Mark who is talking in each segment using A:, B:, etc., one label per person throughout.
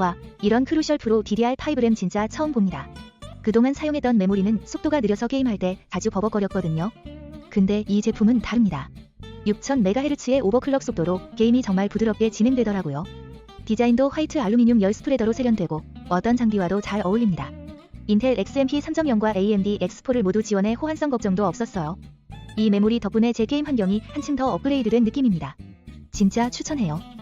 A: 와, 이런 크루셜 프로 DDR5램 진짜 처음 봅니다. 그동안 사용했던 메모리는 속도가 느려서 게임할 때 자주 버벅거렸거든요. 근데 이 제품은 다릅니다. 6000MHz의 오버클럭 속도로 게임이 정말 부드럽게 진행되더라고요. 디자인도 화이트 알루미늄 열 스프레더로 세련되고 어떤 장비와도 잘 어울립니다. 인텔 XMP 3.0과 AMD X4를 모두 지원해 호환성 걱정도 없었어요. 이 메모리 덕분에 제 게임 환경이 한층 더 업그레이드된 느낌입니다. 진짜 추천해요.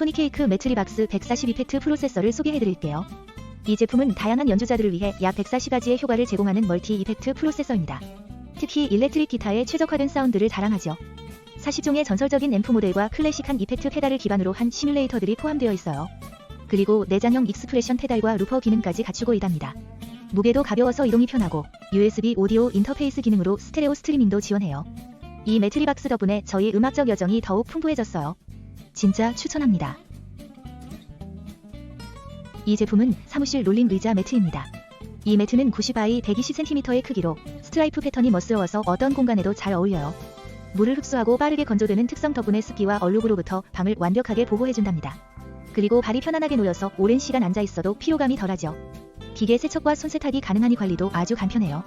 A: 소니케이크 매트리박스 142팩트 프로세서를 소개해드릴게요. 이 제품은 다양한 연주자들을 위해 약 140가지의 효과를 제공하는 멀티 이펙트 프로세서입니다. 특히 일렉트릭 기타의 최적화된 사운드를 자랑하죠. 40종의 전설적인 앰프 모델과 클래식한 이펙트 페달을 기반으로 한 시뮬레이터들이 포함되어 있어요. 그리고 내장형 익스프레션 페달과 루퍼 기능까지 갖추고 있답니다. 무게도 가벼워서 이동이 편하고 USB 오디오 인터페이스 기능으로 스테레오 스트리밍도 지원해요. 이 매트리박스 덕분에 저희 음악적 여정이 더욱 풍부해졌어요. 진짜 추천합니다. 이 제품은 사무실 롤링 의자 매트입니다. 이 매트는 90바이 120cm의 크기로 스트라이프 패턴이 멋스러워서 어떤 공간에도 잘 어울려요. 물을 흡수하고 빠르게 건조되는 특성 덕분에 습기와 얼룩으로부터 방을 완벽하게 보호해준답니다. 그리고 발이 편안하게 놓여서 오랜 시간 앉아 있어도 피로감이 덜하죠. 기계 세척과 손세탁이 가능하니 관리도 아주 간편해요.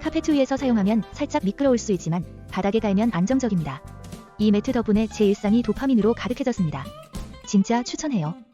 A: 카페트 위에서 사용하면 살짝 미끄러울 수 있지만 바닥에 깔면 안정적입니다. 이 매트 덕분에 제 일상이 도파민으로 가득해졌습니다. 진짜 추천해요.